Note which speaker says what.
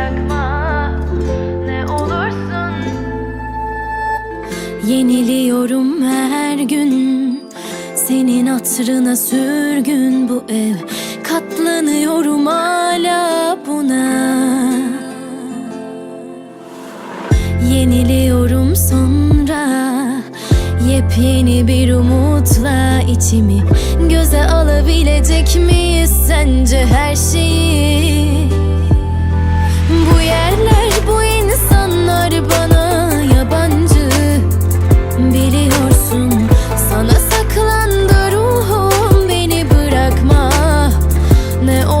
Speaker 1: bırakma ne olursun. Yeniliyorum her gün. Senin hatırına sürgün bu ev. Katlanıyorum hala buna. Yeniliyorum sonra. Yepyeni bir umutla içimi Göze alabilecek miyiz sence? Her şeyi 没哦